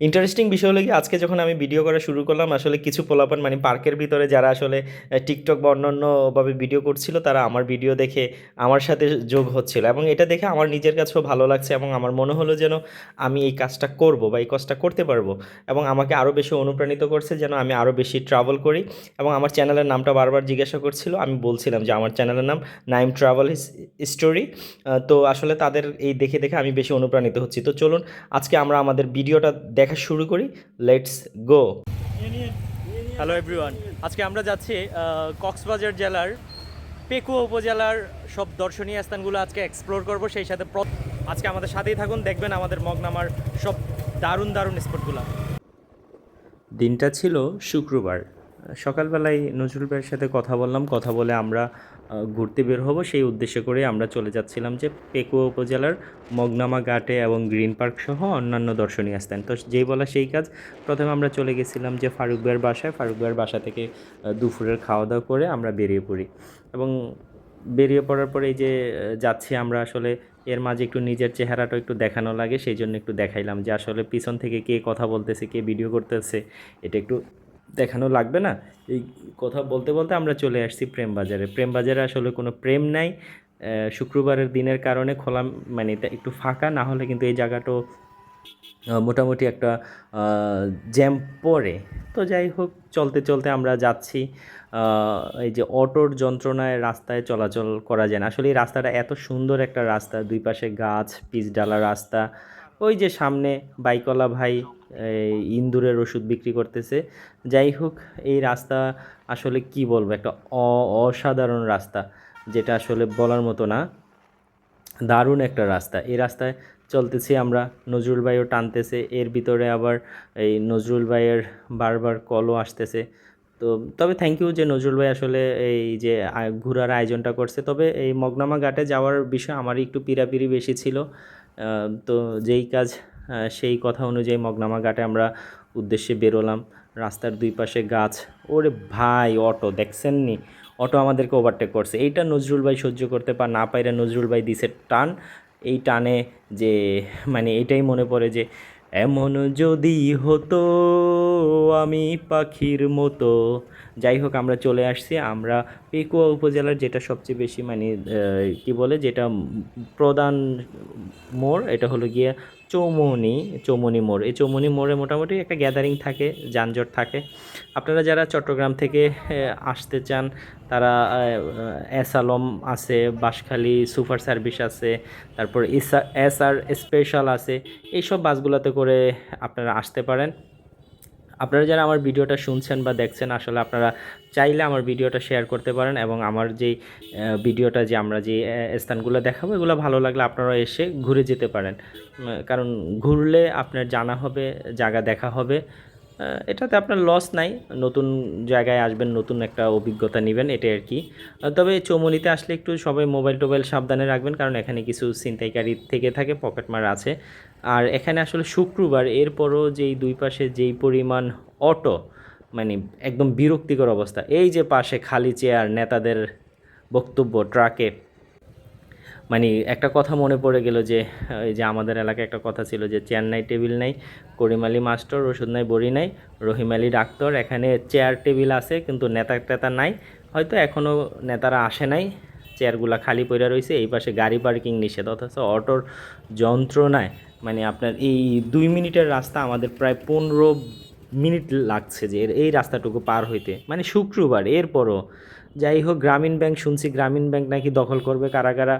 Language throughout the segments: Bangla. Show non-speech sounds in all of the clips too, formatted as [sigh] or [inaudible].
ইন্টারেস্টিং বিষয় হলো কি, আজকে যখন আমি ভিডিও করা শুরু করলাম, আসলে কিছু পোলাপান মানে পার্কের ভিতরে যারা আসলে টিকটক বা অন্যান্যভাবে ভিডিও করছিল, তারা আমার ভিডিও দেখে আমার সাথে যোগ হচ্ছিল। এবং এটা দেখে আমার নিজের কাছেও ভালো লাগছে এবং আমার মনে হলো যেন আমি এই কাজটা করব বা এই কাজটা করতে পারব। এবং আমাকে আরও বেশি অনুপ্রাণিত করছে যেন আমি আরও বেশি ট্রাভেল করি। এবং আমার চ্যানেলের নামটা বারবার জিজ্ঞাসা করছিল, আমি বলছিলাম যে আমার চ্যানেলের নাম নাইম ট্রাভেল স্টোরি তো আসলে তাদের এই দেখে দেখে আমি বেশি অনুপ্রাণিত হচ্ছি। তো চলুন, আজকে আমরা আমাদের ভিডিওটা দেখা শুরু করি লেটস গো হ্যালো এভরিওয়ান আজকে আমরা যাচ্ছি কক্সবাজার জেলার পেকুয়া উপজেলার সব দর্শনীয় স্থানগুলো আজকে এক্সপ্লোর করব সেই সাথে আজকে আমাদের সাথেই থাকুন দেখবেন আমাদের মগনামার সব দারুণ দারুণ স্পটগুলো দিনটা ছিল শুক্রবার। সকালবেলায় নজরুল ভাইয়ের সাথে কথা বললাম। কথা বলে আমরা ঘুরতে বের হব। সেই উদ্দেশ্য করে আমরা চলে যাচ্ছিলাম যে পেকুয়া উপজেলার মগনামা ঘাটে এবং গ্রিন পার্ক সহ অন্যান্য দর্শনীয় স্থান। তো যেই বলা সেই কাজ, প্রথমে আমরা চলে গেছিলাম যে ফারুক ভাইয়ের বাসায়। ফারুক ভাইয়ের বাসা থেকে দুপুরের খাওয়া দাওয়া করে আমরা বেরিয়ে পড়ি। এবং বেরিয়ে পড়ার পরে এই যে যাচ্ছি আমরা আসলে, এর মাঝে একটু নিজের চেহারাটা একটু দেখানো লাগে। সেই জন্য একটু দেখাইলাম যে আসলে পিছন থেকে কে কথা বলতেছে, কে ভিডিও করতেছে, এটা একটু দেখানো লাগবে না। এই কথা বলতে বলতে আমরা চলে আসছি প্রেম বাজারে। প্রেম বাজারে আসলে কোনো প্রেম নাই। শুক্রবারের দিনের কারণে খোলা মানে একটু ফাঁকা, না হলে কিন্তু এই জায়গাটাও মোটামুটি একটা জ্যাম পড়ে। তো যাই হোক, চলতে চলতে আমরা যাচ্ছি এই যে অটোর যন্ত্রণায় রাস্তায় চলাচল করা যায় না। আসলে এই রাস্তাটা এত সুন্দর একটা রাস্তা, দুই পাশে গাছ পিচডালা রাস্তা। ওই যে সামনে বাইকওয়ালা ভাই ইন্দুরের ওষুধ বিক্রি করতেছে। যাই হোক, এই রাস্তা আসলে কি বলব? একটা অসাধারণ রাস্তা, যেটা আসলে বলার মতো না। দারুণ একটা রাস্তা। এই রাস্তায় চলতেছি আমরা। নজরুল ভাইও টানতেছে। এর ভিতরে আবার এই নজরুল ভাইয়ের বারবার কলও আসতেছে। তো, তবে থ্যাংক ইউ যে নজরুল ভাই আসলে এই যে ঘোরার আয়োজনটা করছে। তবে এই মগনামা ঘাটে যাওয়ার বিষয়ে আমারই একটু পিরাপিরি বেশি ছিল। তো যেই কাজ সেই কথা অনুযায়ী মগনামা ঘাটে আমরা উদ্দেশ্যে বেরোলাম। রাস্তার দুই পাশে গাছ। ওরে ভাই, অটো, দেখছেন নি? অটো আমাদেরকে ওভারটেক করছে। এইটা নজরুল ভাই সহ্য করতে পার না পাইরা নজরুল ভাই দিছে টান। এই টানে যে মানে এটাই মনে পড়ে যে, এমন যদি হতো আমি পাখির মতো। যাই হোক, আমরা চলে আসছি। আমরা পেকুয়া উপজেলার যেটা সবচেয়ে বেশি মানে কি বলে, যেটা প্রধান মোড়, এটা হলো গিয়ে চৌমনি চৌমনি মোড়। এই চৌমনি মোড়ে মোটামুটি একটা গ্যাদারিং থাকে, যানজট থাকে। আপনারা যারা চট্টগ্রাম থেকে আসতে চান, তারা এস আলম আছে, বাঁশখালী সুপার সার্ভিস আছে, তারপর এস আর স্পেশাল আছে, এইসব বাসগুলোতে করে আপনারা আসতে পারেন। আপনারা যারা আমার ভিডিওটা শুনছেন বা দেখছেন, আসলে আপনারা চাইলে আমার ভিডিওটা শেয়ার করতে পারেন এবং আমার যেই ভিডিওটা যে আমরা যে স্থানগুলো দেখাবো, এগুলো ভালো লাগলে আপনারা এসে ঘুরে যেতে পারেন। কারণ ঘুরলে আপনার জানা হবে, জায়গা দেখা হবে। এটাতে আপনার লস নাই। নতুন জায়গায় আসবেন, নতুন একটা অভিজ্ঞতা নেবেন, এটাই আর কি। তবে চৌমনিতে আসলে একটু সবাই মোবাইল টোবাইল সাবধানে রাখবেন, কারণ এখানে কিছু ছিনতাইকারী থেকে থাকে পকেটমার আছে। আর এখানে আসলে শুক্রবার, এরপরও যেই দুই পাশে যেই পরিমাণ অটো মানে একদম বিরক্তিকর অবস্থা। এই যে পাশে খালি চেয়ার নেতাদের বক্তব্য ট্রাকে মানে একটা কথা মনে পড়ে গেল যে যে আমাদের এলাকায় একটা কথা ছিল যে, চেয়ার নাই, টেবিল নাই, করিম আলী মাস্টার ওষুধ নাই, বড়ি নাই, রহিম আলী ডাক্তার, এখানে চেয়ার, টেবিল আছে, কিন্তু নেতা টেতা নাই। হয়তো এখনও নেতারা আসে নাই, চেয়ারগুলা খালি পড়ে রয়েছে এই পাশে গাড়ি পার্কিং নিষেধ, অথচ অটোর যন্ত্রণায় মানে আপনার এই দুই মিনিটের রাস্তা আমাদের প্রায় পনেরো মিনিট লাগছে যে এই রাস্তাটুকু পার হইতে। মানে শুক্রবার, এরপরও। যাই হোক, গ্রামীণ ব্যাংক, শুনছি গ্রামীণ ব্যাংক নাকি দখল করবে, কারা কারা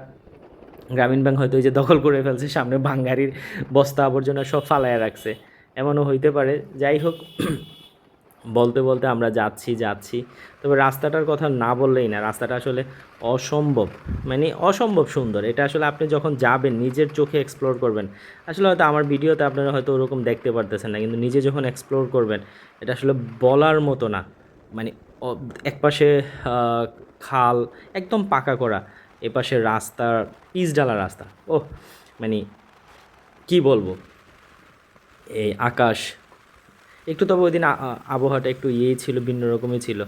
গ্রামীণ ব্যাংক হয়তো ওই যে দখল করে ফেলছে, সামনে ভাঙ্গারির বস্তা আবর্জনা সব ফালায় রাখছে। এমনও হইতে পারে। যাই হোক, বলতে বলতে আমরা যাচ্ছি যাচ্ছি। তবে রাস্তাটার কথা না বললেই না, রাস্তাটা আসলে অসম্ভব। মানে অসম্ভব সুন্দর। এটা আসলে আপনি যখন যাবেন, নিজের চোখে এক্সপ্লোর করবেন। আসলে হয়তো আমার ভিডিওতে আপনারা হয়তো ওরকম দেখতে পারতেছেন না, কিন্তু নিজে যখন এক্সপ্লোর করবেন, এটা আসলে বলার মতো না। মানে একপাশে খাল, একদম পাকা করা। এপাশে রাস্তা পিচডালা রাস্তা। ও মানে কি বলব? এই আকাশ, একটু তবে ওই দিন আবহাওয়াটা একটু ইয়েই ছিল, ভিন্ন রকমই ছিল।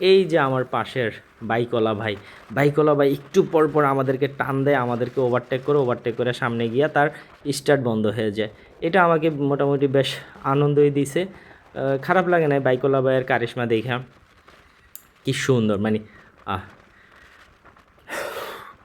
এই যে আমার পাশের বাইকওয়ালা ভাই বাইকওয়ালা ভাই একটু পর পর আমাদেরকে টান দেয়, আমাদেরকে ওভারটেক করে ওভারটেক করে সামনে গিয়া তার স্টার্ট বন্ধ হয়ে যায়। এটা আমাকে মোটামুটি বেশ আনন্দই দিছে। খারাপ লাগে না বাইকোলা ভাইয়ের কারিশমা দেখা। কি সুন্দর মানে আহ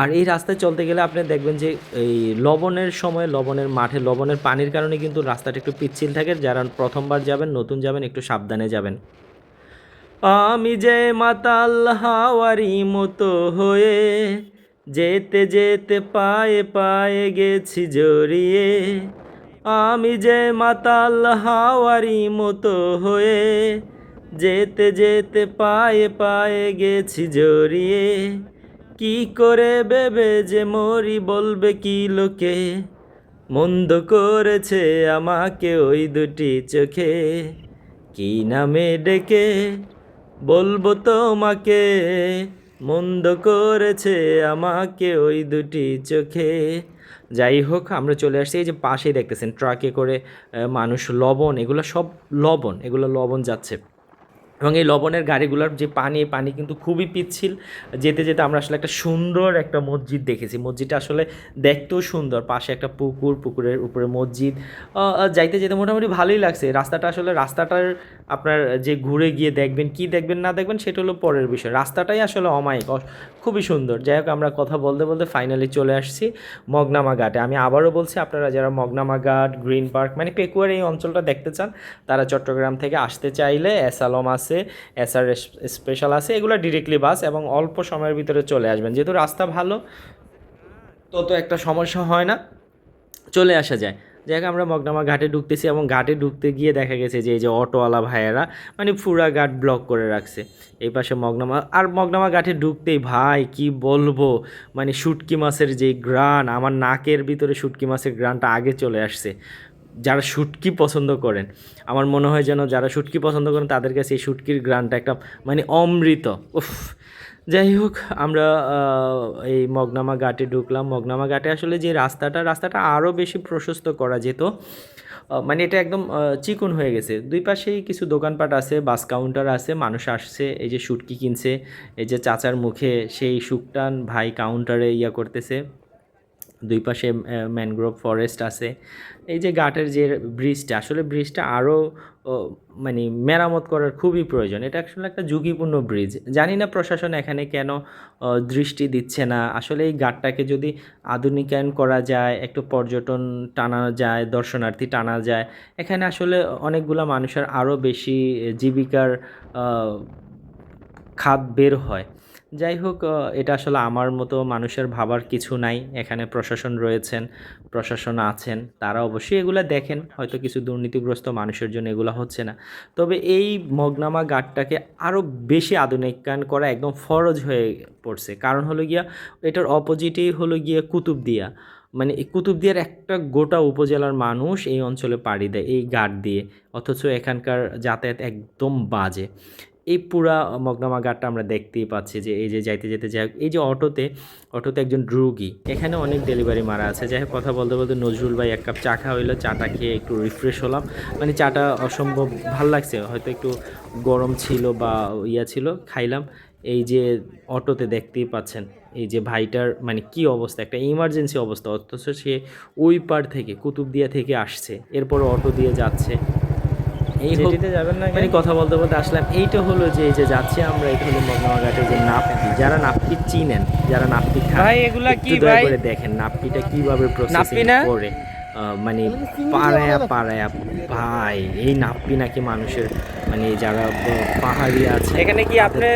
আর এই রাস্তায় চলতে গেলে আপনি দেখবেন যে এই লবণের সময় লবণের মাঠে লবণের পানির কারণে কিন্তু রাস্তাটা একটু পিচ্ছিল থাকে। যারা প্রথমবার যাবেন, নতুন যাবেন, একটু সাবধানে যাবেন। আমি যে মাতাল হাওয়ারি মতো হয়ে যেতে যেতে পায়ে পায়ে গেছি জড়িয়ে, আমি যে মাতাল হাওয়ারি মতো হয়ে যেতে যেতে পায়ে পায়ে গেছি জড়িয়ে কি করে ভেবে যে মরি বলবে কি লোকে? মন্দ করেছে আমাকে ওই দুটি চোখে। কি নামে ডেকে বলব তোমাকে? মন্দ করেছে আমাকে ওই দুটি চোখে। যাই হোক, আমরা চলে আসছি এই যে পাশেই দেখতেছেন, ট্রাকে করে মানুষ লবণ, এগুলো সব লবণ, এগুলো লবণ যাচ্ছে। এবং এই লবণের গাড়িগুলোর যে পানি পানি কিন্তু খুবই পিচ্ছিল। যেতে যেতে আমরা আসলে একটা সুন্দর একটা মসজিদ দেখেছি। মসজিদটা আসলে দেখতেও সুন্দর। পাশে একটা পুকুর, পুকুরের উপরে মসজিদ। যাইতে যেতে মোটামুটি ভালোই লাগছে। রাস্তাটা আসলে, রাস্তাটার আপনার যে ঘুরে গিয়ে দেখবেন, কি দেখবেন, না দেখবেন, সেটা হলো পরের বিষয়। রাস্তাটাই আসলে অমায়িক। খুবই সুন্দর। যাই হোক, আমরা কথা বলতে বলতে ফাইনালি চলে আসছি মগনামা ঘাটে। আমি আবারও বলছি, আপনারা যারা মগনামা ঘাট, গ্রিন পার্ক মানে পেকুয়ার এই অঞ্চলটা দেখতে চান, তারা চট্টগ্রাম থেকে আসতে চাইলে এসালম এসআর স্পেশাল আছে, এগুলো ডিরেক্টলি বাস এবং অল্প সময়ের ভিতরে চলে আসবেন। যেহেতু রাস্তা ভালো তত একটা সমস্যা হয় না। চলে আসা যায়। যাই হোক, আমরা মগনামা ঘাটে ঢুকতেছি এবং ঘাটে ঢুকতে গিয়ে দেখা গেছে যে এই যে অটোওয়ালা ভাইয়েরা মানে পুরা ঘাট ব্লক করে রাখছে। এই পাশে মগনামা, আর মগনামা ঘাটে ঢুকতেই ভাই কি বলব? মানে শুটকি মাছের যে গ্রান, আমার নাকের ভিতরে শুটকি মাছের গ্রানটা আগে চলে আসছে। যারা শুটকি পছন্দ করেন, আমার মনে হয় যেন যারা শুটকি পছন্দ করেন, তাদের কাছে এই শুটকির গ্রানটা একটা মানে অমৃত, উফ। যাই হোক, আমরা এই মগনামা ঘাটে ঢুকলাম। মগনামা ঘাটে আসলে যে রাস্তাটা রাস্তাটা আরও বেশি প্রশস্ত করা যেত। মানে এটা একদম চিকন হয়ে গেছে। দুই পাশেই কিছু দোকানপাট আছে, বাস কাউন্টার আছে, মানুষ আসছে, এই যে শুটকি কিনছে, এই যে চাচার মুখে সেই শুকটান ভাই কাউন্টারে ইয়া করতেছে। দুই পাশে ম্যানগ্রোভ ফরেস্ট আছে। এই যে ঘাটের যে ব্রিজটা আসলে ব্রিজটা আরও মানে মেরামত করার খুবই প্রয়োজন। এটা আসলে একটা ঝুঁকিপূর্ণ ব্রিজ জানি না প্রশাসন এখানে কেন দৃষ্টি দিচ্ছে না। আসলে এই ঘাটটাকে যদি আধুনিকায়ন করা যায়, একটু পর্যটন টানা যায়, দর্শনার্থী টানা যায়, এখানে আসলে অনেকগুলো মানুষের আরও বেশি জীবিকার খাত বের হয়। যাই হোক এটা আসলে আমার মতো মানুষের ভাবার কিছু নাই। এখানে প্রশাসন রয়েছেন, প্রশাসন আছেন, তারা অবশ্যই এগুলো দেখেন। হয়তো কিছু দুর্নীতিগ্রস্ত মানুষের জন্য এগুলো হচ্ছে না। তবে এই মগনামা ঘাটটাকে আরও বেশি আধুনিকায়ন করা একদম ফরজ হয়ে পড়ছে। কারণ হলো গিয়া, এটার অপোজিটেই হলো গিয়া কুতুবদিয়া। মানে এই কুতুবদিয়ার একটা গোটা উপজেলার মানুষ এই অঞ্চলে পাড়ি দেয়, এই ঘাট দিয়ে। অথচ এখানকার যাতায়াত একদম বাজে। এই পুরা মগনামা ঘাটটা আমরা দেখতেই পাচ্ছি যে এই যে যাইতে যেতে যাই এই যে অটোতে অটোতে একজন রুগী, এখানে অনেক ডেলিভারি মারা আছে। যাই কথা বলতে বলতে নজরুল ভাই এক কাপ চা খাওয়া হইল, চাটা খেয়ে একটু রিফ্রেশ হলাম। মানে চাটা অসম্ভব ভালো লাগছে, হয়তো একটু গরম ছিল বা ইয়া ছিল, খাইলাম। এই যে অটোতে দেখতেই পাচ্ছেন, এই যে ভাইটার মানে কি অবস্থা, একটা ইমার্জেন্সি অবস্থা, অথচ সে ওই পার থেকে, কুতুবদিয়া থেকে আসছে। এরপর অটো দিয়ে যাচ্ছে। এই হোক যাবেন না মানে কথা বলতে বলতে আসলাম। এইটা হলো যে এই যে যাচ্ছি আমরা এটা হলো মগনামা ঘাটে যে নাপকি। যারা নাপকি চিনেন যারা নাপকি খান ভাই, এগুলা কি ভাই? করে দেখেন নাপ্পিটা কীভাবে প্রসেসিং করে। আহ, মানে পাড়ায়া পাড়ায়া ভাই এই নাপ্পি নাকি মানুষের মানে যারা পাহাড়ি আছে এখানে কি আপনি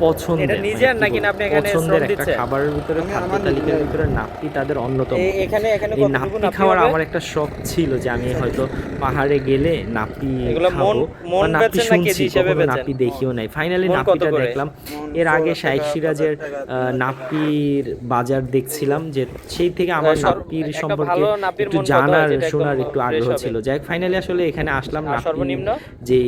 পছন্দের এটা মানে নিজের কি নাকি বলব, আপনি এখানে পছন্দের একটা খাবারের ভিতরে খাদ্য তালিকার ভিতরে নাপ্পি তাদের অন্যতম। এখানে এখানে নাপ্পি খাওয়ার আমার একটা শখ ছিল যে আমি হয়তো পাহাড়ে গেলে নাপ্পি খাব মন- মন না কেজি শুনছি কখনো বেচেন? দেখিও নাই। ফাইনালি মন করে? দেখলাম। এর আগে শাইখ সিরাজের আহ, নাপ্পির বাজার দেখছিলাম যে সেই থেকে আমার একটা সম্পর্কে একটু মন জানার শোনার একটু আগ্রহ ছিল। যাই ফাইনালি আসলে এখানে আসলাম সর্বনিম্ন? যে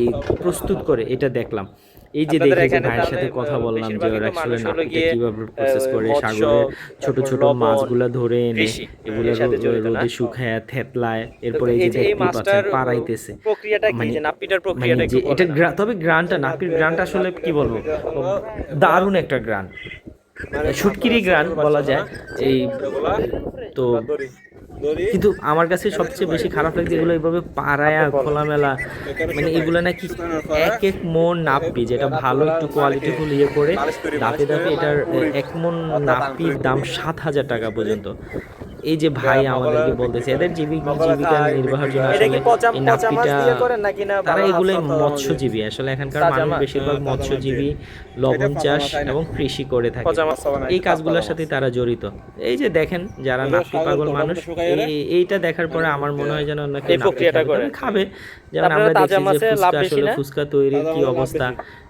প্রস্তুত করে এটা দেখলাম। এই যে দেখে যে ভাইয়ের সাথে কথা বললাম যে ওরা আসলে নাপিতে কীভাবে প্রসেস করে সাগরে ছোট ছোট মাছগুলা ধরে এনে এগুলো রোদে শুকায় থেতলায় এরপরে এই যে দেখতে পাচ্ছেন পাড়াইতেছে। মানে- নাপিটার মানে প্রক্রিয়াটা এটা তবে গ্রানটা নাপির গ্রানটা আসলে কি বলব? দারুণ একটা গ্রান। শুটকিরি গ্রান বলা যায়। এই তো কিন্তু আমার কাছে সবচেয়ে বেশি খারাপ লাগছে এগুলো এইভাবে পাড়ায়া খোলামেলা। মানে এগুলো নাকি এক এক মন নাপি যেটা ভালো একটু কোয়ালিটিফুল ইয়ে করে। দাপে দাপে এটার এক মন নাপির দাম সাত হাজার টাকা পর্যন্ত। এই যে ভাই আমাদেরকে বলতেছে এদের জীবিকা জীবিকা নির্বাহের জন্য আসলে এই নাপিটা তারা এগুলোই মৎস্যজীবী। আসলে এখানকার মানুষ বেশিরভাগ মৎস্যজীবী লবণ চাষ এবং কৃষি করে থাকে। এই কাজগুলোর সাথে তারা জড়িত। এই যে দেখেন যারা নাপি পাগল মানুষ এই- এইটা দেখার পরে আমার মনে হয় যেন নাকি এই প্রক্রিয়াটা করে। খাবে। যেমন আমরা দেখছি যে ফুচকা আসলে ফুচকা তৈরির কি অবস্থা।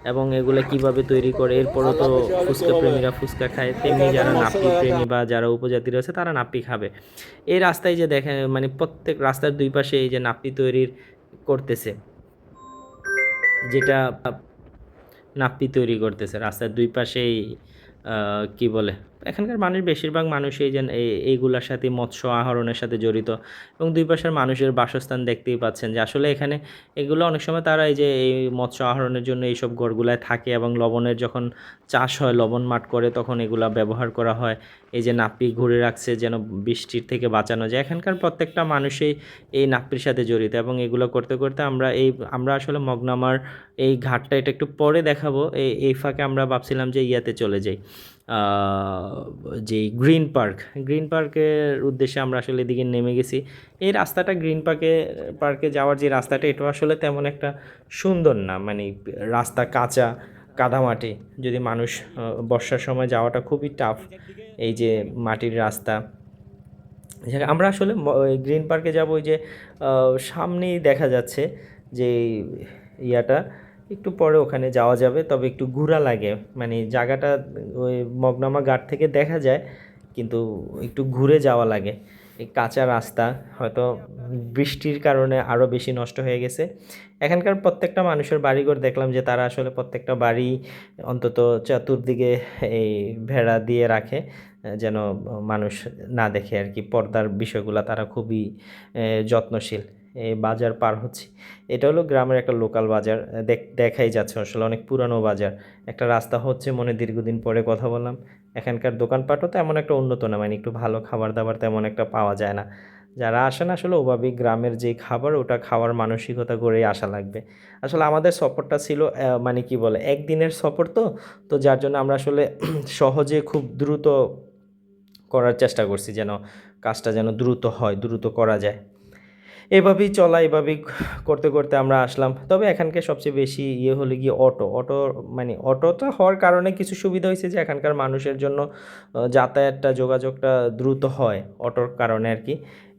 এবং এগুলো কীভাবে তৈরি করে, এরপরও তো ফুচকা প্রেমীরা ফুচকা খায়। তেমনি যারা নাপি প্রেমী বা যারা উপজাতি রয়েছে তারা নাপি খাবে। এই রাস্তায় যে দেখে মানে প্রত্যেক রাস্তার দুই পাশে এই যে নাপি তৈরির করতেছে, যেটা নাপ্পি তৈরি করতেছে, রাস্তার দুই পাশেই কি বলে? এখানকার মানুষ বেশিরভাগ মানুষই যেন এইগুলোর সাথে মৎস্য আহরণের সাথে জড়িত এবং দুই পাশের মানুষের বাসস্থান দেখতেই পাচ্ছেন যে আসলে এখানে এগুলো অনেক সময় তারা এই যে, এই মৎস্য আহরণের জন্য এইসব গড়গুলায় থাকে এবং লবণের যখন চাষ হয়, লবণ মাঠ করে তখন এগুলা ব্যবহার করা হয়। এই যে নাপ্পি ঘুরে রাখছে, যেন বৃষ্টির থেকে বাঁচানো যায়। এখানকার প্রত্যেকটা মানুষই এই নাপ্পির সাথে জড়িত এবং এগুলো করতে করতে আমরা এই, আমরা আসলে মগনামার এই ঘাটটা, এটা একটু পরে দেখাবো। এই এই ফাঁকে আমরা ভাবছিলাম যে ইয়াতে চলে যাই। যে গ্রিন পার্ক, গ্রিন পার্কের উদ্দেশ্যে আমরা আসলে এদিকে নেমে গেছি। এই রাস্তাটা গ্রিন পার্কে পার্কে যাওয়ার যে রাস্তাটা এটা আসলে তেমন একটা সুন্দর না। মানে রাস্তা কাঁচা কাদামাটি, যদি মানুষ বর্ষার সময় যাওয়াটা খুবই টাফ এই যে মাটির রাস্তা। আমরা আসলে গ্রিন পার্কে যাব, ওই যে সামনেই দেখা যাচ্ছে যে ইয়াটা। একটু পরে ওখানে যাওয়া যাবে, তবে একটু ঘোরা লাগে। মানে জায়গাটা, ওই মগনামা ঘাট থেকে দেখা যায়, কিন্তু একটু ঘুরে যাওয়া লাগে। এই কাঁচা রাস্তা, হয়তো বৃষ্টির কারণে আরও বেশি নষ্ট হয়ে গেছে। এখানকার প্রত্যেকটা মানুষের বাড়িঘর দেখলাম যে তারা আসলে প্রত্যেকটা বাড়ি অন্তত চতুর্দিকে এই ভেড়া দিয়ে রাখে যেন মানুষ না দেখে আর কি। পর্দার বিষয়গুলো তারা খুবই যত্নশীল। এই বাজার পার হচ্ছে। এটা হলো গ্রামের একটা লোকাল বাজার। দেখ- দেখাই যাচ্ছে আসলে অনেক পুরানো বাজার। একটা রাস্তা হচ্ছে মনে দীর্ঘদিন পরে কথা বললাম। এখানকার দোকানপাটও তেমন একটা উন্নত না মানে একটু ভালো খাবার দাবার তেমন একটা পাওয়া যায় না। যারা আসেন, আসলে ওভাবে গ্রামের যে খাবার, ওটা খাওয়ার মানসিকতা করেই আসা লাগবে। আসলে আমাদের সফরটা ছিল মানে কি বলে, একদিনের সফর তো তো যার জন্য আমরা আসলে [clears throat] সহজে খুব দ্রুত করার চেষ্টা করছি যেন কাজটা যেন দ্রুত হয়, দ্রুত করা যায়। এভাবেই চলা, এভাবেই করতে করতে আমরা আসলাম। তবে এখানকার সবচেয়ে বেশি ইয়ে হলো গিয়ে অটো। অটো মানে অটোটা হওয়ার কারণে কিছু সুবিধা হয়েছে যে এখানকার মানুষের জন্য যাতায়াতটা, যোগাযোগটা দ্রুত হয় অটোর কারণে আর কি।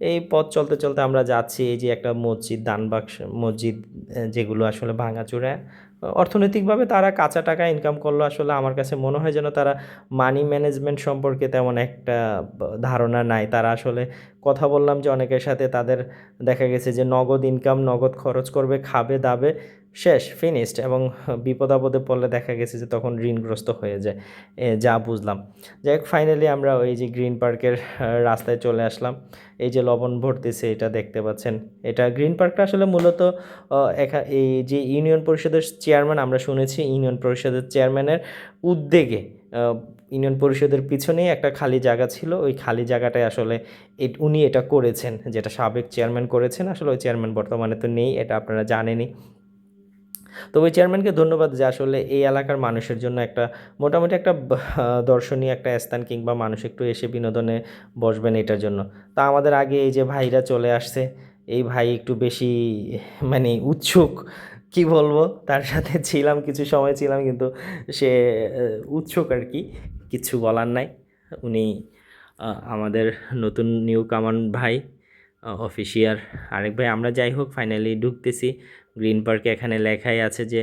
এই পথ চলতে চলতে আমরা যাচ্ছি এই যে একটা মসজিদ, দানবাক্স মসজিদ যেগুলো আসলে ভাঙাচোরা। অর্থনৈতিকভাবে তারা কাঁচা টাকা ইনকাম করল। আসলে আমার কাছে মনে হয় যেন তারা মানি ম্যানেজমেন্ট সম্পর্কে তেমন একটা ধারণা নাই। তারা আসলে কথা বললাম যে অনেকের সাথে তাদের দেখা গেছে যে নগদ ইনকাম নগদ খরচ করবে, খাবে, দাবে। শেষ ফিনিশড এবং বিপদ আপদে পড়লে দেখা গেছে যে তখন ঋণগ্রস্ত হয়ে যায়। যা বুঝলাম। যাই হোক ফাইনালি আমরা ওই যে গ্রিন পার্কের রাস্তায় চলে আসলাম। এই যে লবণ ভর্তিছে, এটা দেখতে পাচ্ছেন। এটা গ্রিন পার্কটা আসলে মূলত এই যে ইউনিয়ন পরিষদের চেয়ারম্যান, আমরা শুনেছি ইউনিয়ন পরিষদের চেয়ারম্যানের উদ্যোগে ইউনিয়ন পরিষদের পিছনেই একটা খালি জায়গা ছিল। ওই খালি জায়গাটায় আসলে উনি এটা করেছেন, যেটা সাবেক চেয়ারম্যান করেছেন। আসলে ওই চেয়ারম্যান বর্তমানে তো নেই, এটা আপনারা জানেনই। তো ওই চেয়ারম্যানকে ধন্যবাদ যে আসলে এই এলাকার মানুষের জন্য একটা মোটামুটি একটা দর্শনীয় একটা স্থান কিংবা মানুষ একটু এসে বিনোদনে বসবেন এটার জন্য। তা আমাদের আগে এই যে ভাইরা চলে আসছে, এই ভাই একটু বেশি মানে উৎসুক, কি বলব? তার সাথে ছিলাম, কিছু সময় ছিলাম, কিন্তু সে উৎসুক আর কি, কিছু বলার নাই। উনি আমাদের নতুন নিউ কামান ভাই। অফিসিয়ার। আরেক ভাই, আমরা যাই হোক ফাইনালি ঢুকতেছি। গ্রিন পার্কে এখানে লেখাই আছে যে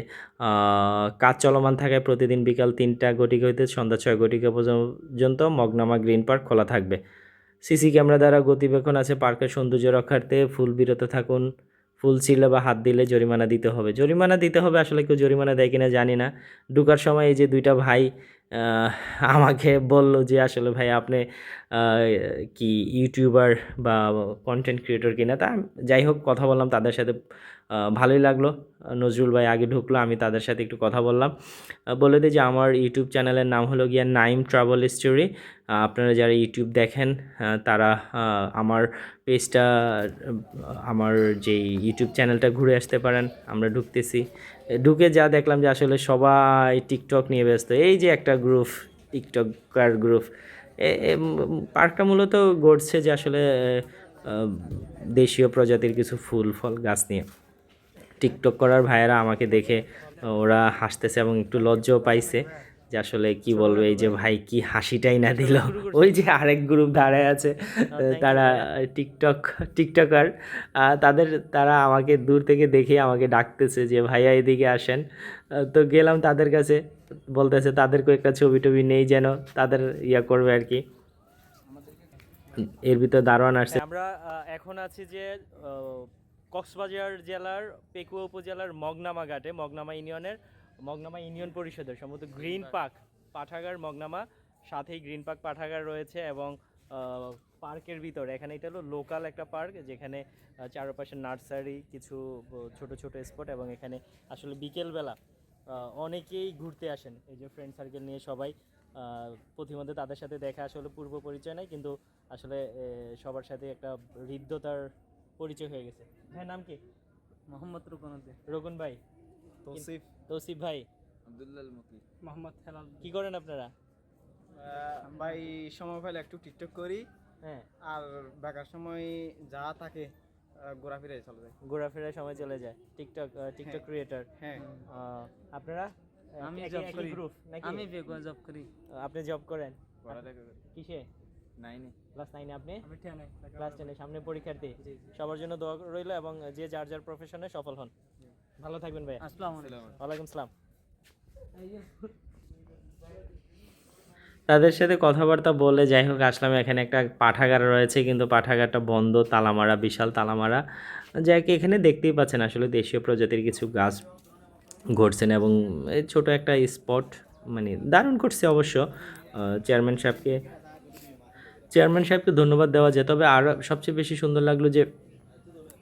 কাজ চলমান থাকায় প্রতিদিন বিকাল তিনটা ঘটিকা হইতে সন্ধ্যা ছয় ঘটিকা পর্যন্ত মগনামা গ্রিন পার্ক খোলা থাকবে। সিসি ক্যামেরা দ্বারা গতিবেক্ষণ আছে পার্কের সৌন্দর্য রক্ষার্থে। ফুল বিরত থাকুন। ফুল ছিঁড়লে বা হাত দিলে জরিমানা দিতে হবে। জরিমানা দিতে হবে, আসলে কেউ জরিমানা দেয় কিনা জানি না। ঢুকার সময় এই যে দুইটা ভাই আমাকে বলল যে আসলে ভাই আপনি কি ইউটিউবার বা কন্টেন্ট ক্রিয়েটর কিনা, তা যাই হোক কথা বললাম তাদের সাথে ভালোই লাগল। নজরুল ভাই আগে ঢুকলো, আমি তাদের সাথে একটু কথা বললাম। বলে দিই যে আমার ইউটিউব চ্যানেলের নাম হলো গিয়া নাইম ট্রাভেল স্টোরি আপনারা যারা ইউটিউব দেখেন তারা আমার পেজটা আমার যে ইউটিউব চ্যানেলটা ঘুরে আসতে পারেন, আমরা ঢুকতেছি। ঢুকে যা দেখলাম যে আসলে সবাই টিকটক নিয়ে ব্যস্ত। এই যে একটা গ্রুপ টিকটকার গ্রুপ পার্কটা মূলত গড়ছে যে আসলে দেশীয় প্রজাতির কিছু ফুল, ফল, গাছ নিয়ে। টিকটক করার ভাইয়েরা আমাকে দেখে, ওরা হাসতেছে এবং একটু লজ্জাও পাইছে। যে আসলে কি বলব এই যে ভাই কি হাসিটাই না দিল। ওই যে আরেক গ্রুপ দাঁড়ায় আছে তারা টিকটক টিকটকার তাদের তারা আমাকে দূর থেকে দেখে আমাকে ডাকতেছে যে ভাইয়া এদিকে আসেন। তো গেলাম তাদের কাছে বলতেছে তাদের কয়েকটা ছবি টবি নেই যেন তাদের ইয়া করবে আর কি। এর ভিতর দারোয়ান আসছে। আমরা এখন আছি যে কক্সবাজার জেলার পেকুয়া উপজেলার মগনামা ঘাটে মগনামা ইউনিয়নের মগনামা ইউনিয়ন পরিষদের সম্ভবত গ্রিন পার্ক পাঠাগার মগনামা সাথেই গ্রিন পার্ক পাঠাগার রয়েছে এবং পার্কের ভিতরে এখানে এটা হলো লোকাল একটা পার্ক যেখানে চারপাশে নার্সারি কিছু ছোট ছোট স্পট এবং এখানে আসলে বিকেলবেলা অনেকেই ঘুরতে আসেন। এই যে ফ্রেন্ড সার্কেল নিয়ে সবাই প্রতিমধ্যে তাদের সাথে দেখা আসলে পূর্ব পরিচয় নাই কিন্তু আসলে সবার সাথে একটা হৃদ্যতার পরিচয় হয়ে গেছে। হ্যাঁ নাম কি? মোহাম্মদ রুকনুদ্দিন রোকন ভাই। তৌসিফ। তৌসিফ ভাই? আব্দুল্লাহ মুকি মোহাম্মদ হেলাল। কি করেন আপনারা? ভাই সময় পাইলে একটু টিকটক করি। হ্যাঁ। আর বেকার সময় যা থাকে আহ, ঘোরাফিরে চলে যায়। ঘোরাফেরার সময় চলে যায়। টিকটক আহ, টিকটক হ্যাঁ। ক্রিয়েটর হ্যাঁ আপনারা আমি একই করি। আমি বেগুয়া জব করি। আপনি জব করেন? পড়ালেখা করি। কিসে? নাইনে। ক্লাস নাইনে আপনি? আমি টেনে ক্লাস টেনে সামনে পরীক্ষার্থী। সবার জন্য দোয়া রইল এবং যে যার যার প্রফেশনে সফল হন। ভালো থাকবেন ভাই আসসালামু আলাইকুম। ওয়ালাইকুম সালাম। তাদের সাথে কথাবার্তা বলে যাই হোক আসলাম এখানে একটা পাঠাগার রয়েছে কিন্তু পাঠাগারটা বন্ধ তালামারা বিশাল তালামারা। যাকে এখানে দেখতেই পাচ্ছেন আসলে দেশীয় প্রজাতির কিছু গাছ ঘটছেন এবং এই ছোট একটা স্পট মানে দারুণ করছে অবশ্য। চেয়ারম্যান সাহেবকে চেয়ারম্যান সাহেবকে ধন্যবাদ দেওয়া যায় তবে আর সবচেয়ে বেশি সুন্দর লাগল যে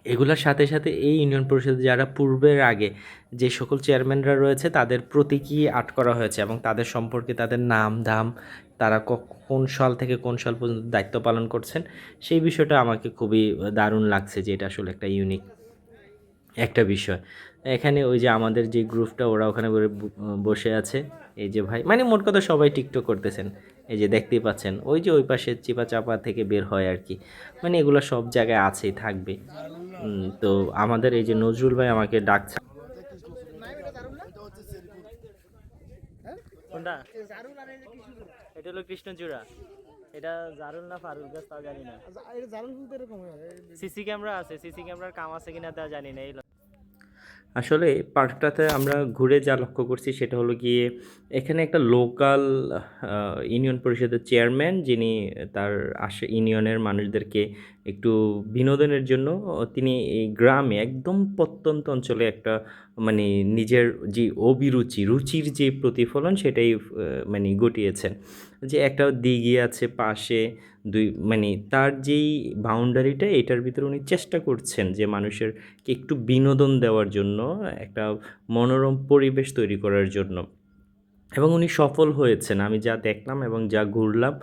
এগুলোর সাথে সাথে এই ইউনিয়ন পরিষদে যারা পূর্বের আগে যে সকল চেয়ারম্যানরা রয়েছে, তাদের প্রতীকী আর্ট করা হয়েছে এবং তাদের সম্পর্কে তাদের নাম, দাম, তারা কোন সাল থেকে কোন সাল পর্যন্ত দায়িত্ব পালন করছেন, সেই বিষয়টা আমাকে খুবই দারুণ লাগছে যে এটা আসলে একটা ইউনিক একটা বিষয়। এখানে ওই যে আমাদের যে গ্রুপটা, ওরা ওখানে বসে- আছে। এই যে ভাই মানে মোট কথা সবাই টিকটক করতেছেন। এই যে দেখতেই পাচ্ছেন, ওই যে ওই পাশে চিপা চাপা থেকে বের হয় আর কি। মানে এগুলো সব জায়গায় আছেই থাকবে তো আমাদের এই যে নজরুল ভাই আমাকে ডাকছে। কোনটা? এটা হলো কৃষ্ণচূড়া। এটা জারুল না ফারুল গাছ তাও জানি না। সিসি ক্যামেরা আছে সিসি ক্যামেরার কাম আছে কিনা তা জানি না এই আসলে পার্কটাতে আমরা ঘুরে যা লক্ষ্য করছি সেটা হলো গিয়ে এখানে একটা লোকাল ইউনিয়ন পরিষদের চেয়ারম্যান যিনি তার আশে ইউনিয়নের মানুষদেরকে একটু বিনোদনের জন্য তিনি এই গ্রামে একদম প্রত্যন্ত অঞ্চলে একটা মানে নিজের যে অভিরুচি, রুচির যে প্রতিফলন সেটাই মানে ঘটিয়েছেন। যে একটা দিঘি আছে পাশে, দুই মানে তার যেই বাউন্ডারিটা এটার ভিতরে উনি চেষ্টা করছেন যে মানুষেরকে একটু বিনোদন দেওয়ার জন্য, একটা মনোরম পরিবেশ তৈরি করার জন্য। এবং উনি সফল হয়েছেন। আমি যা দেখলাম এবং যা ঘুরলাম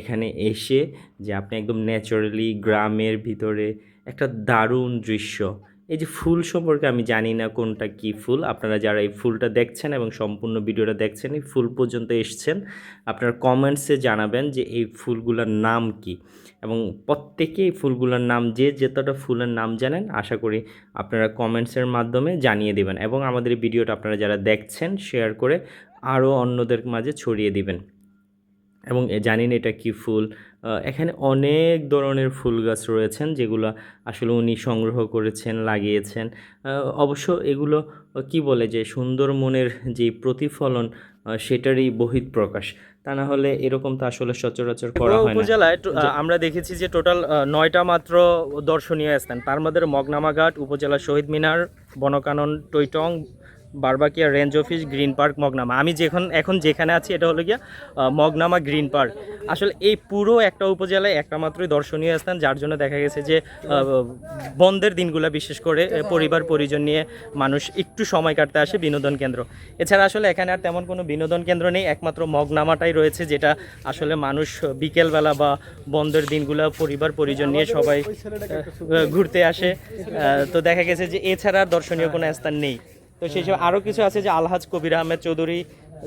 এখানে এসে যে আপনি একদম ন্যাচারালি গ্রামের ভিতরে একটা দারুণ দৃশ্য। এই যে ফুল সম্পর্কে আমি জানি না কোনটা কি ফুল। আপনারা যারা এই ফুলটা দেখছেন এবং সম্পূর্ণ ভিডিওটা দেখছেন, এই ফুল পর্যন্ত এসছেন, আপনারা কমেন্টসে জানাবেন যে এই ফুলগুলোর নাম কি। এবং প্রত্যেকে এই ফুলগুলোর নাম যে যতটা ফুলের নাম জানেন, আশা করি আপনারা কমেন্টসের মাধ্যমে জানিয়ে দেবেন। এবং আমাদের ভিডিওটা আপনারা যারা দেখছেন শেয়ার করে আরও অন্যদের মাঝে ছড়িয়ে দিবেন। এবং এ জানি না এটা কি ফুল? এখানে অনেক ধরনের ফুল গাছ রয়েছেন যেগুলো আসলে উনি সংগ্রহ করেছেন লাগিয়েছেন। অবশ্য এগুলো কি বলে যে সুন্দর মনের যে প্রতিফলন সেটারই বহিঃপ্রকাশ। তা না হলে এরকম তো আসলে সচরাচর করা হয় না। উপজেলায় আমরা দেখেছি যে টোটাল নয়টা মাত্র দর্শনীয় স্থান। তার মধ্যে মগনামাঘাট উপজেলা শহীদ Minar বনকানন Toitong Barbakia range office, green park, Magnama. আমি যেখন এখন যেখানে আছি, এটা হলো গিয়া মগনামা গ্রিন পার্ক। আসলে এই পুরো একটা উপজেলায় একটা মাত্রই দর্শনীয় স্থান, যার জন্য দেখা গেছে যে বন্ধের দিনগুলো বিশেষ করে পরিবার, পরিজন নিয়ে মানুষ একটু সময় কাটতে আসে বিনোদন কেন্দ্র। এছাড়া আসলে এখানে আর তেমন কোনো বিনোদন কেন্দ্র নেই, একমাত্র মগনামাটাই রয়েছে, যেটা আসলে মানুষ বিকেলবেলা বা বন্ধের দিনগুলো পরিবার, পরিজন নিয়ে সবাই ঘুরতে আসে। তো দেখা গেছে যে, এছাড়া আর দর্শনীয় কোনো স্থান নেই। তো সেই সব আরও কিছু আছে যে আলহাজ কবির আহমেদ চৌধুরী,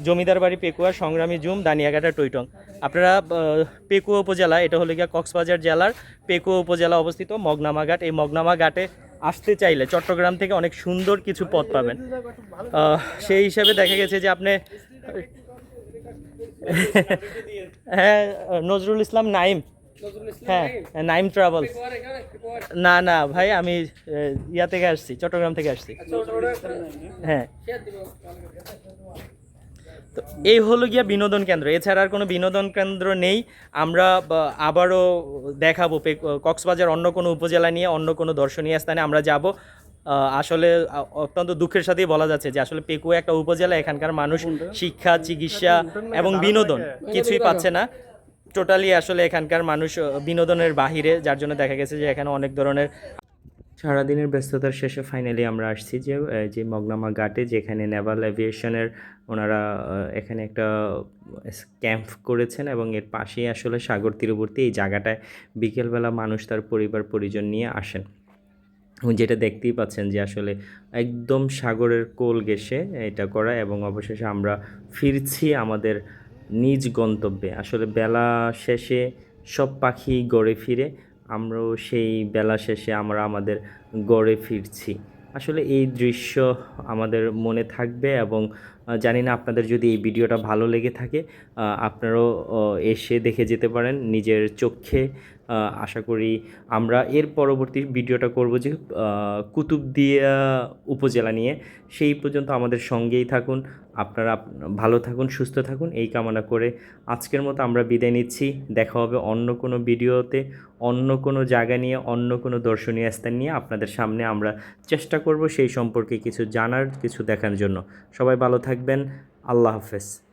জমিদার বাড়ি পেকুয়া, সংগ্রামী জুম, দানিয়াঘাটা টৈটং আপনারা পেকুয়া উপজেলা, এটা হলো গিয়া কক্সবাজার জেলার পেকুয়া উপজেলা অবস্থিত মগনামা ঘাট। এই মগনামা ঘাটে আসতে চাইলে চট্টগ্রাম থেকে অনেক সুন্দর কিছু পথ পাবেন। সেই হিসাবে দেখা গেছে যে আপনি [laughs] হ্যাঁ নজরুল ইসলাম নাইম হ্যাঁ নাইম ট্রাভেল না না ভাই আমি ইয়া থেকে আসছি চট্টগ্রাম থেকে আসছি। হ্যাঁ। তো এই হলো গিয়া বিনোদন কেন্দ্র। এছাড়া আর কোনো বিনোদন কেন্দ্র নেই। আমরা আবারও দেখাবো কক্সবাজার অন্য কোনো উপজেলা নিয়ে অন্য কোনো দর্শনীয় স্থানে আমরা যাব। আসলে অত্যন্ত দুঃখের সাথেই বলা যাচ্ছে যে আসলে পেকুয়া একটা উপজেলা। এখানকার মানুষ শিক্ষা চিকিৎসা এবং বিনোদন কিছুই পাচ্ছে না। টোটালি আসলে এখানকার মানুষ বিনোদনের বাহিরে, যার জন্য দেখা গেছে যে এখানে অনেক ধরনের সারাদিনের ব্যস্ততার শেষে ফাইনালি আমরা আসছি যে যে মগনামা ঘাটে, যেখানে নেভাল এভিয়েশনের ওনারা এখানে একটা ক্যাম্প করেছেন এবং এর পাশেই আসলে সাগর তীরবর্তী এই জায়গাটায় বিকেলবেলা মানুষ তার পরিবার, পরিজন নিয়ে আসেন। যেটা দেখতেই পাচ্ছেন যে আসলে একদম সাগরের কোল ঘেঁষে এটা করা এবং অবশেষে আমরা ফিরছি আমাদের নিজ গন্তব্যে। আসলে বেলা শেষে সব পাখি গড়ে ফিরে, আমরাও সেই বেলা শেষে আমরা আমাদের গড়ে ফিরছি। আসলে এই দৃশ্য আমাদের মনে থাকবে এবং জানি না, আপনাদের যদি এই ভিডিওটা ভালো লেগে থাকে আপনারাও এসে দেখে যেতে পারেন নিজের চোখে। আশা করি আমরা এর পরবর্তী ভিডিওটা করব যে কুতুবদিয়া উপজেলা নিয়ে। সেই পর্যন্ত আমাদের সঙ্গেই থাকুন, আপনারা আপ- ভালো থাকুন, সুস্থ থাকুন, এই কামনা করে আজকের মতো আমরা বিদায় নিচ্ছি। দেখা হবে অন্য কোনো ভিডিওতে, অন্য কোনো জায়গা নিয়ে, অন্য কোনো দর্শনীয় স্থান নিয়ে আপনাদের সামনে আমরা চেষ্টা করব সেই সম্পর্কে কিছু জানার, কিছু দেখার জন্য। সবাই ভালো থাকবেন। আল্লাহ হাফেজ।